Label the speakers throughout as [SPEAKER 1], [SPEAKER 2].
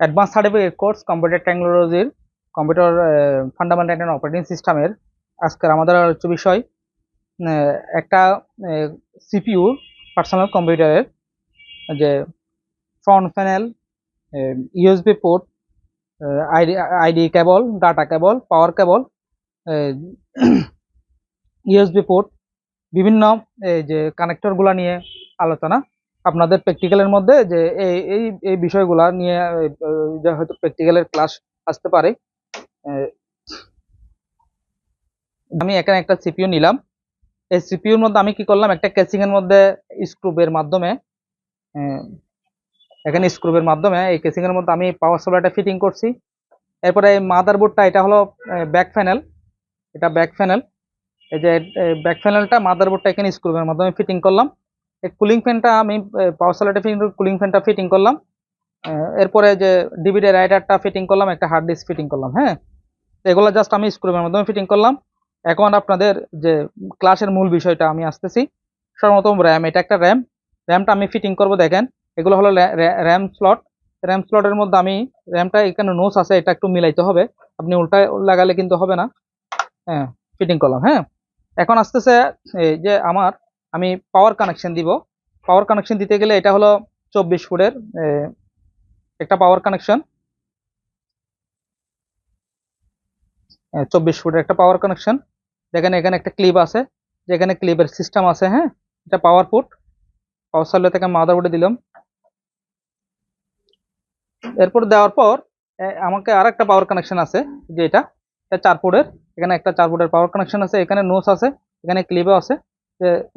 [SPEAKER 1] Advance certificate course computer টেকনোলজির computer fundamental and operating সিস্টেমের আজকের আমাদের আলোচ্য বিষয় একটা সিপিইউ পার্সোনাল কম্পিউটারের যে front panel USB port ID ID cable data cable power cable USB port বিভিন্ন যে কানেক্টরগুলো নিয়ে আলোচনা আপনাদের প্র্যাকটিক্যালের মধ্যে যে এই এই এই বিষয়গুলা নিয়ে যে হয়তো প্র্যাকটিক্যালের ক্লাস আসতে পারে। আমি এখানে একটা সিপিইউ নিলাম। এই সিপিইউর মধ্যে আমি কি করলাম? একটা এর মধ্যে স্ক্রুবের মাধ্যমে এখানে স্ক্রুবের মাধ্যমে এই কেসিং এর মধ্যে আমি পাওয়ার সাপ্লাইটা ফিটিং করছি। এরপরে এই মাদারবোর্ডটা এটা হলো ব্যাক প্যানেল এটা ব্যাক প্যানেল এই যে ব্যাক প্যানেলটা মাদারবোর্ডটা এখানে স্ক্রুবের মাধ্যমে ফিটিং করলাম। এই কুলিং ফ্যানটা আমি পাওয়ার সাপ্লাইটা ফিটিং কুলিং ফ্যানটা ফিটিং করলাম। এরপরে যে ডিভিডি রাইডারটা ফিটিং করলাম, একটা হার্ড ডিস্ক ফিটিং করলাম হ্যাঁ? এগুলো জাস্ট আমি স্ক্রুবের মাধ্যমে ফিটিং করলাম। এখন আপনাদের যে ক্লাসের মূল বিষয়টা আমি আসতেছি, সর্বপ্রথম র্যাম এটা একটা র্যাম র্যামটা আমি ফিটিং করব, দেখেন, এগুলো হলো র্যাম স্লট র্যাম স্লটের মধ্যে আমি র্যামটা এখানে নোস আছে, এটা একটু মিলাইতে হবে। আপনি উল্টা লাগালে কিন্তু হবে না। হ্যাঁ ফিটিং করলাম হ্যাঁ? এখন আসতেছে, এই যে আমার আমি পাওয়ার কানেকশন দিব। পাওয়ার কানেকশন দিতে গেলে এটা হলো চব্বিশ ফুটের একটা পাওয়ার কানেকশন চব্বিশ ফুটের একটা পাওয়ার কানেকশন যেখানে এখানে একটা ক্লিপ আছে, যেখানে ক্লিপের সিস্টেম আছে হ্যাঁ? এটা পাওয়ার পুট পাওয়ার সাপ্লাই থেকে মাদার মাদারবোর্ডে দিলাম। এরপর দেওয়ার পর আমাকে আর একটা পাওয়ার কানেকশন আছে, যে এটা চার ফুটের। এখানে একটা চার ফুটের পাওয়ার কানেকশন আছে, এখানে নোস আছে, এখানে ক্লিপও আছে।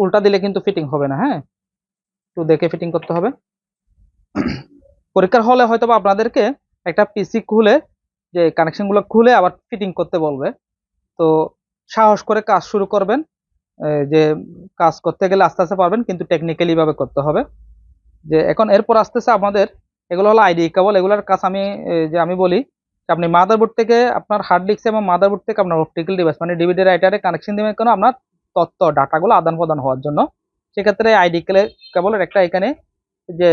[SPEAKER 1] উল্টা দিলে কিন্তু ফিটিং হবে না হ্যাঁ? একটু দেখে ফিটিং করতে হবে। পরীক্ষার হলে হয়তো আপনাদেরকে একটা পিসি খুলে, যে কানেকশনগুলো খুলে আবার ফিটিং করতে বলবে। তো সাহস করে কাজ শুরু করবেন। যে কাজ করতে গেলে আস্তে আস্তে পারবেন, কিন্তু টেকনিক্যালিভাবে করতে হবে। যে এখন এরপর আসতেছে আমাদের, এগুলো হলো আইডি কেবল। এগুলোর কাজ আমি যে আমি বলি, যে আপনি মাদারবোর্ড থেকে আপনার হার্ড ডিস্ক এবং মাদারবোর্ড থেকে আপনার অপটিক্যাল ডিভাইস মানে ডিভিডি রাইটারে কানেকশন দিবেন কেন? আপনার তথ্য ডাটাগুলো আদান প্রদান হওয়ার জন্য। সেক্ষেত্রে আইডি কেবলের একটা এখানে যে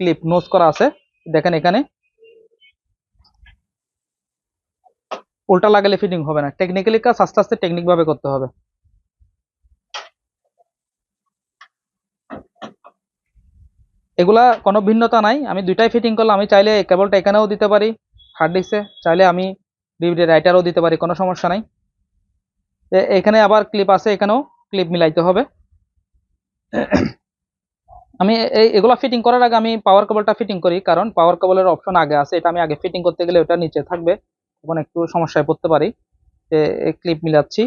[SPEAKER 1] ক্লিপ নোজ করা আছে, দেখেন এখানে। উল্টা লাগালে ফিটিং হবে না। টেকনিক্যালি কাজ আস্তে আস্তে টেকনিক ভাবে করতে হবে। এগুলা কোনো ভিন্নতা নাই। আমি দুইটাই ফিটিং করলাম। আমি চাইলে কেবলটা এখানেও দিতে পারি। হার্ড ডিস্কে চাইলে আমি ডিভিডি রাইটারও দিতে পারি। কোনো সমস্যা নাই। এখানে আবার ক্লিপ আছে, এখানেও ক্লিপ মিলাইতে হবে। আমি এই এগুলা ফিটিং করার আগে আমি পাওয়ার কেবলটা ফিটিং করি, কারণ পাওয়ার কেবলের অপশন আগে আছে, এটা আমি আগে ফিটিং করতে গেলে ওটা নিচে থাকবে, তখন একটু সমস্যায় পড়তে পারি। ক্লিপ মিলাচ্ছি,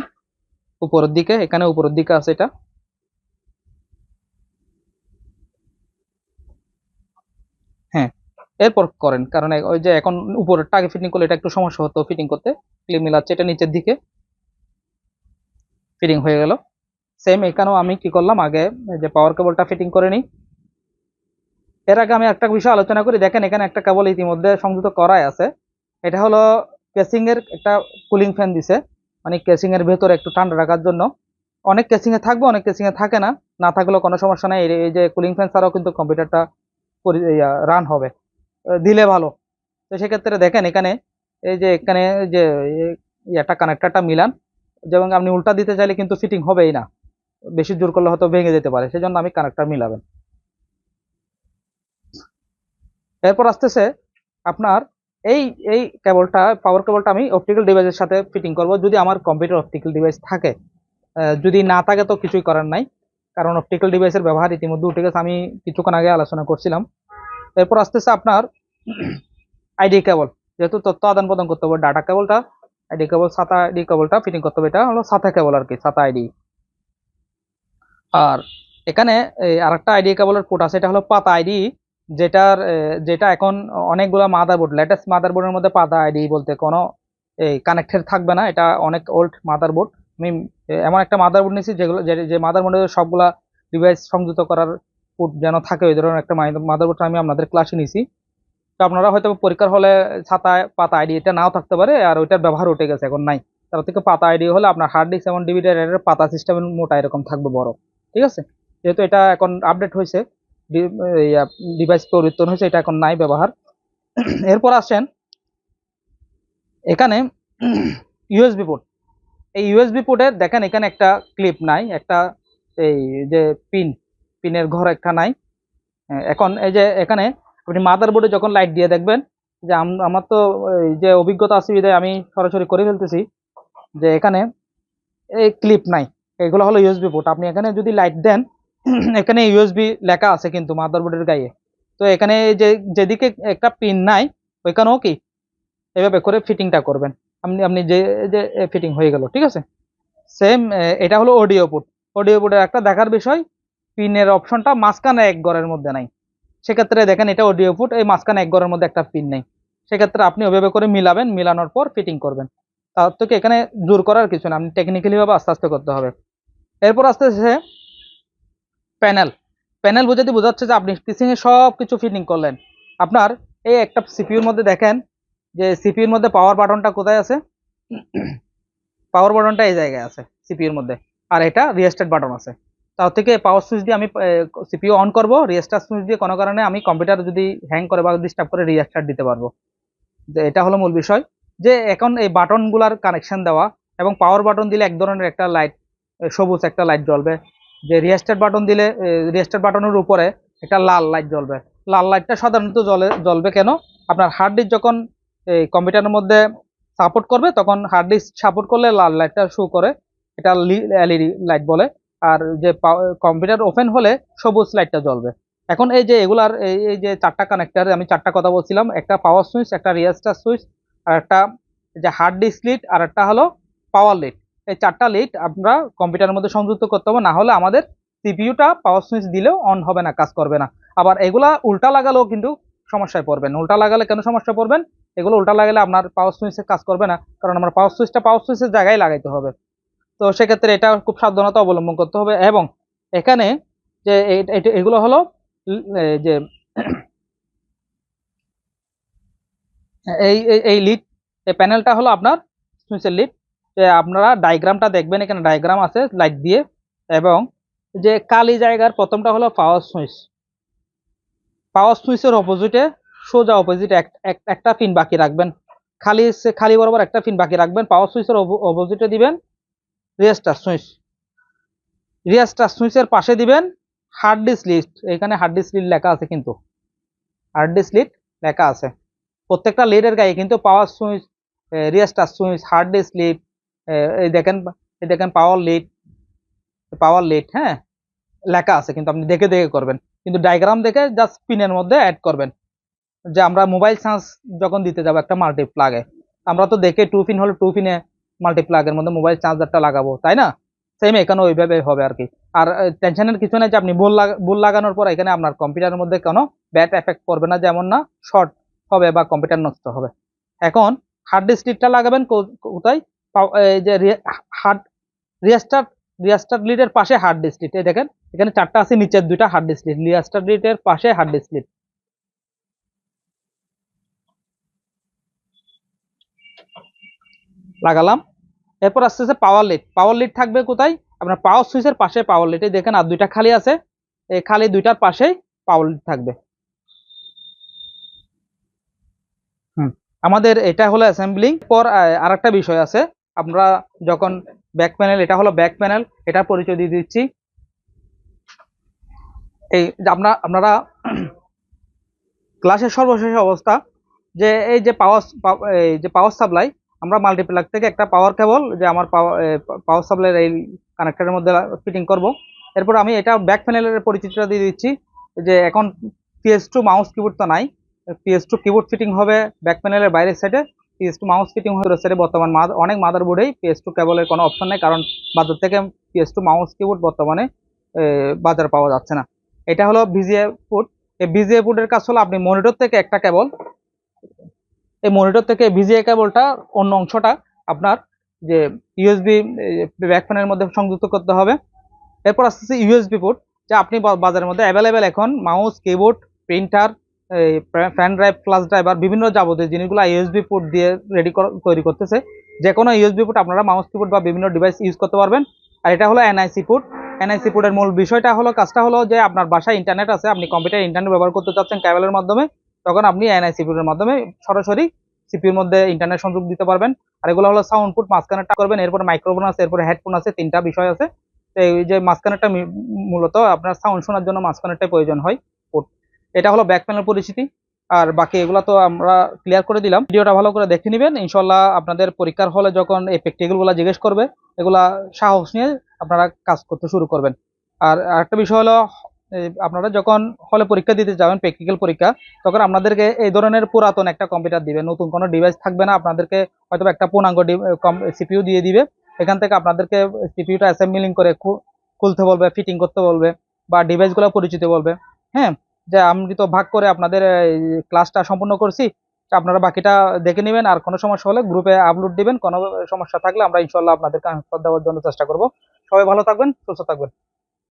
[SPEAKER 1] উপরের দিকে, এখানে উপরের দিকে আছে এটা। হ্যাঁ এরপর করেন, কারণ ওই যে এখন উপরেরটা আগে ফিটিং করলে এটা একটু সমস্যা হতো ফিটিং করতে ক্লিপ মিলাচ্ছে এটা নিচের দিকে। ফিটিং হয়ে গেল। সেম এখানেও আমি কি করলাম? আগে যে পাওয়ার কেবলটা ফিটিং করে নিই। এর আগে আমি একটা বিষয় আলোচনা করি। দেখেন এখানে একটা কেবল ইতিমধ্যে সংযুক্ত করাই আছে। এটা হলো কেসিং এর একটা কুলিং ফ্যান দিছে। মানে কেসিংয়ের ভেতরে একটু ঠান্ডা রাখার জন্য। অনেক কেসিংয়ে থাকবে, অনেক কেসিংয়ে থাকে না। না থাকলেও কোনো সমস্যা নেই। এই- যে কুলিং ফ্যান ছাড়াও কিন্তু কম্পিউটারটা রান হবে। দিলে ভালো। তো সেক্ষেত্রে দেখেন এখানে এই যে, এখানে যে একটা কানেক্টরটা মিলান। যেমন আপনি উল্টা দিতে চাইলে কিন্তু ফিটিং হবেই না। বেশি জোর করলে হয়তো ভেঙে যেতে পারে, সেজন্য আমি কানেক্টর মিলাবেন। এরপর আসতেছে আপনার এই এই কেবলটা পাওয়ার কেবলটা আমি অপটিক্যাল ডিভাইসের সাথে ফিটিং করব। যদি আমার কম্পিউটার অপটিক্যাল ডিভাইস থাকে যদি না থাকে তো কিছুই করার নাই। কারণ অপটিক্যাল ডিভাইসের ব্যবহার ইতিমধ্যে উঠে গেছে, আমি কিছুক্ষণ আগে আলোচনা করছিলাম। এরপর আসতেছে আপনার আইডি কেবল। যেহেতু তথ্য আদান প্রদান করতে হবে ডাটা কেবলটা আইডি কেবল সাতা আইডি কেবলটা ফিটিং করতে হবে, এটা হলো সাতা কেবল আর কি, সাতা আইডি আর এখানে আর একটা আইডি কেবলের পোর্ট আছে, এটা হলো পাতা আইডি যেটার যেটা এখন অনেকগুলো মাদারবোর্ড লেটেস্ট মাদারবোর্ডের মধ্যে পাতা আইডি বলতে কোনো এই কানেক্টেড থাকবে না, এটা অনেক ওল্ড মাদারবোর্ড আমি এমন একটা মাদারবোর্ড নিয়েছি যেগুলো, যে- মাদারবোর্ডের সবগুলা ডিভাইস সংযুক্ত করার পোর্ট যেন থাকে, ওই ধরনের একটা মাদারবোর্ড আমি আপনাদের ক্লাসে নিছি তো আপনারা হয়তো পরীক্ষার হলে ছাতায় পাতা আইডি এটা নাও থাকতে পারে, আর ওইটার ব্যবহার উঠে গেছে এখন নাই। তার থেকে পাতা আইডি হলে আপনার হার্ড ডিস্ক এবং ডিভিডি পাতা সিস্টেমের মোটা এরকম থাকবে বড়। ঠিক আছে? যেহেতু এটা এখন আপডেট হয়েছে ডিভাইস পরিবর্তন হয়েছে, এটা এখন নাই ব্যবহার। এরপর আসেন, এখানে ইউএসবি পোর্ট এই ইউএসবি পোর্টের দেখেন এখানে একটা ক্লিপ নাই, একটা এই যে পিন পিনের ঘর একটা নাই। এখন এই যে এখানে আপনি মাদার বোর্ডে যখন লাইট দিয়ে দেখবেন, যে আমার তো যে অভিজ্ঞতা আছে বিধায় আমি সরাসরি করে ফেলতেছি, যে এখানে এই ক্লিপ নাই। এগুলো হলো ইউএসবি পোর্ট আপনি এখানে যদি লাইট দেন, এখানে ইউএসবি লেখা আছে কিন্তু মাদারবোর্ডের গায়ে। তো এখানে যে, যেদিকে একটা পিন নাই, ওইখানেও কি? এভাবে করে ফিটিংটা করবেন। আপনি আপনি যে যে ফিটিং হয়ে গেল, ঠিক আছে? সেম এটা হলো অডিও পোর্ট অডিও পোর্টের একটা দেখার বিষয় পিনের অপশনটা মাঝখানে এক ঘরের মধ্যে নাই। সেক্ষেত্রে দেখেন এটা অডিও ফুট এই মাঝখানে এক ঘরের মধ্যে একটা পিন নেই। সেক্ষেত্রে আপনি ওইভাবে করে মিলাবেন মিলানোর পর ফিটিং করবেন। তার থেকে এখানে জোর করার কিছু না আপনি টেকনিক্যালি ভাবে আস্তে আস্তে করতে হবে। এরপর আস্তে আস্তে প্যানেল প্যানেল বোঝাতে বোঝাচ্ছে যে আপনি পিসিং এ সব কিছু ফিটিং করলেন আপনার এই একটা সিপিউর মধ্যে দেখেন যে সিপিউর মধ্যে পাওয়ার বাটনটা কোথায় আছে? পাওয়ার বাটনটা এই জায়গায় আছে সিপিউর মধ্যে। আর এটা রিয়েস্টেড বাটন আছে। তার থেকে পাওয়ার সুইচ দিয়ে আমি সিপিইউ অন করব রিয়েস্টার সুইচ দিয়ে কোনো কারণে আমি কম্পিউটার যদি হ্যাং করে বা ডিস্টার্ব করে রিয়েস্টার দিতে পারব। এটা হলো মূল বিষয়। যে এখন এই বাটনগুলার কানেকশন দেওয়া এবং পাওয়ার বাটন দিলে এক ধরনের একটা লাইট সবুজ একটা লাইট জ্বলবে। যে রিস্টার্ট বাটন দিলে রিয়েস্টার বাটনের উপরে একটা লাল লাইট জ্বলবে। লাল লাইটটা সাধারণত জ্বলে, জ্বলবে কেন? আপনার হার্ড ডিস্ক যখন এই কম্পিউটারের মধ্যে সাপোর্ট করবে, তখন হার্ড ডিস্ক সাপোর্ট করলে লাল লাইটটা শো করে, এটা এলইডি লাইট বলে। আর যে কম্পিউটার ওপেন হলে সবুজ লাইটটা জ্বলবে। এখন এই যে এগুলার, এই যে চারটা কানেক্টার আমি চারটা কথা বলছিলাম, একটা পাওয়ার সুইচ একটা রিয়াস্টার সুইচ আর একটা যে হার্ড ডিস্ক লিড আর একটা হলো পাওয়ার লিড এই চারটা লিড আমরা কম্পিউটারের মধ্যে সংযুক্ত করতে হবে, না হলে আমাদের সিপিইউটা পাওয়ার সুইচ দিলেও অন হবে না, কাজ করবে না। আবার এগুলা উল্টা লাগালেও কিন্তু সমস্যায় পড়বেন। উল্টা লাগালে কেন সমস্যা পড়বেন? এগুলো উল্টা লাগালে আপনার পাওয়ার সুইচে কাজ করবে না, কারণ আমার পাওয়ার সুইচটা পাওয়ার সুইচের জায়গায় লাগাইতে হবে। তো সেক্ষেত্রে এটা খুব সাবধানতা অবলম্বন করতে হবে এবং এখানে যে এগুলো হলো যে এই, এই- লিড এই প্যানেলটা হলো আপনার সুইচের লিড যে আপনারা ডায়াগ্রামটা দেখবেন, এখানে ডায়াগ্রাম আছে লাইট দিয়ে। এবং যে কালি জায়গার প্রথমটা হলো পাওয়ার সুইচ পাওয়ার সুইচের অপোজিটে সোজা অপোজিটে একটা পিন বাকি রাখবেন। খালি খালি বরাবর একটা পিন বাকি রাখবেন। পাওয়ার সুইচের অপোজিটে দিবেন। রিয়াস্টার সুইচ। রিয়াস্টার সুইচের পাশে দিবেন হার্ড ডিস্ক লিস্ট এখানে হার্ড ডিস্ক লিড লেখা আছে কিন্তু। হার্ড ডিস্ক লিড লেখা আছে। প্রত্যেকটা লিডের গায়ে কিন্তু power switch restart switch hard disk lead এই দেখেন এই দেখেন পাওয়ার লিড পাওয়ার লিড হ্যাঁ? লেখা আছে কিন্তু আপনি দেখে দেখে করবেন। কিন্তু ডায়াগ্রাম দেখে জাস্ট পিনের মধ্যে অ্যাড করবেন। যে আমরা মোবাইল চার্জ যখন দিতে যাব একটা মাল্টি প্লাগে আমরা তো দেখে টু পিন হলে টু পিনে মাল্টি প্লাগের মধ্যে মোবাইল চার্জারটা লাগাবো, তাই না? সেম এখানে ওইভাবে হবে আর কি। আর টেনশনের কিছু নেই যে আপনি বোল বোল লাগানোর পর এখানে আপনার কম্পিউটারের মধ্যে কোনো ব্যাড এফেক্ট পড়বে না, যেমন না শর্ট হবে বা কম্পিউটার নষ্ট হবে। এখন হার্ড ডিস্কটা লাগাবেন কোথায়? যে হার্ড রিয়াস্টার রিয়াস্টার লিডের পাশে হার্ড ডিস্ক এই দেখেন, এখানে চারটা আছে, নিচের দুইটা হার্ড ডিস্ক রিয়াস্টার লিডের পাশে হার্ড ডিস্ক লাগালাম। এরপর আসতেছে পাওয়ার লিড পাওয়ার লিড থাকবে কোথায়? আপনার পাওয়ার সুইচের পাশে পাওয়ার লিড দেখেন আর দুইটা খালি আছে, এই খালি দুইটার পাশেই পাওয়ার লিড থাকবে। হুম, আমাদের এটা হলো অ্যাসেম্বলিং পর আর একটা বিষয় আছে, আমরা যখন ব্যাক প্যানেল এটা হলো ব্যাক প্যানেল এটা পরিচয় দিয়ে দিচ্ছি। এই আমরা, আপনারা ক্লাসের সর্বশেষ অবস্থা, যে এই যে পাওয়ার এই যে পাওয়ার সাপ্লাই আমরা মাল্টিপ্লাগ থেকে একটা পাওয়ার কেবল যে আমার পাওয়ার পাওয়ার সাপ্লাইয়ের এই কানেক্টরের মধ্যে ফিটিং করব। এরপর আমি এটা ব্যাক প্যানেলের পরিচিতিটা দিয়ে দিচ্ছি যে এখন পিএস টু মাউস কিবোর্ড তো নাই। পিএস টু কিবোর্ড ফিটিং হবে ব্যাক প্যানেলের বাইরের সাইডে পিএস টু মাউস ফিটিং হবে সাইডে বর্তমান অনেক মাদার বোর্ডেই পিএস টু কেবলের কোনো অপশন নেই কারণ বাজার থেকে পিএস টু মাউস কিবোর্ড বর্তমানে বাজার পাওয়া যাচ্ছে না। এটা হলো ভিজিএ পোর্ট এই ভিজিএ পোর্টের কাজ হলো আপনি মনিটর থেকে একটা কেবল এই মনিটর থেকে ভিজিএ কেবলটা অন্য অংশটা আপনার যে ইউএসবি ব্যাক প্যানের মধ্যে সংযুক্ত করতে হবে। এরপর আসতেছে ইউএসবি পোর্ট যা আপনি বাজারের মধ্যে অ্যাভেলেবেল এখন mouse keyboard printer fan drive flash driver বিভিন্ন যাবতীয় জিনিসগুলো ইউএসবি পোর্ট দিয়ে রেডি তৈরি করতেছে। যে কোনো ইউএসবি পোর্ট আপনারা মাউস কিবোর্ড বা বিভিন্ন ডিভাইস ইউজ করতে পারবেন। আর এটা হলো এনআইসি পোর্ট এনআইসি পোর্টের মূল বিষয়টা হলো, কাজটা হলো যে আপনার বাসায় ইন্টারনেট আছে, আপনি কম্পিউটার ইন্টারনেট ব্যবহার করতে চাচ্ছেন কেবলের মাধ্যমে। তখন আপনি এনআই সিপিউর মাধ্যমে সরাসরি সিপিউর মধ্যে ইন্টারনেট সংযোগ দিতে পারবেন। আর এগুলো হলো সাউন্ড পুট মাঝখানেটা করবেন, এরপরে মাইক্রোফোন আছে, এরপরে হেডফোন আছে, তিনটা বিষয় আছে। তো এই যে মাঝখানেরটা মূলত আপনার সাউন্ড শোনার জন্য মাঝখানেরটাই প্রয়োজন হয় পোর্ট এটা হলো ব্যাক প্যানেল পরিচিতি। আর বাকি এগুলো তো আমরা ক্লিয়ার করে দিলাম। ভিডিওটা ভালো করে দেখে নেবেন। ইনশাল্লাহ আপনাদের পরীক্ষার হলে যখন এই প্র্যাকটিক্যালগুলা জিজ্ঞেস করবে, এগুলা সাহস নিয়ে আপনারা কাজ করতে শুরু করবেন। আর আরেকটা বিষয় হলো আপনারা যখন হলে পরীক্ষা দিতে যাবেন প্র্যাকটিক্যাল পরীক্ষা, তখন আপনাদেরকে এই ধরনের পুরাতন একটা কম্পিউটার দিবে। নতুন কোনো ডিভাইস থাকবে না, আপনাদেরকে হয়তো একটা পূর্ণাঙ্গ সিপিউ দিয়ে দিবে। এখান থেকে আপনাদেরকে সিপিইউটা অ্যাসেম্বলিং করে খুলতে বলবে ফিটিং করতে বলবে, বা ডিভাইসগুলো পরিচিত বলবে। হ্যাঁ যে আমি তো ভাগ করে আপনাদের ক্লাসটা সম্পূর্ণ করছি, আপনারা বাকিটা দেখে নেবেন, আর কোনো সমস্যা হলে গ্রুপে আপলোড দিবেন। কোনো সমস্যা থাকলে আমরা ইনশাল্লাহ আপনাদেরকে আনসার দেওয়ার জন্য চেষ্টা করব। সবাই ভালো থাকবেন, সুস্থ থাকবেন।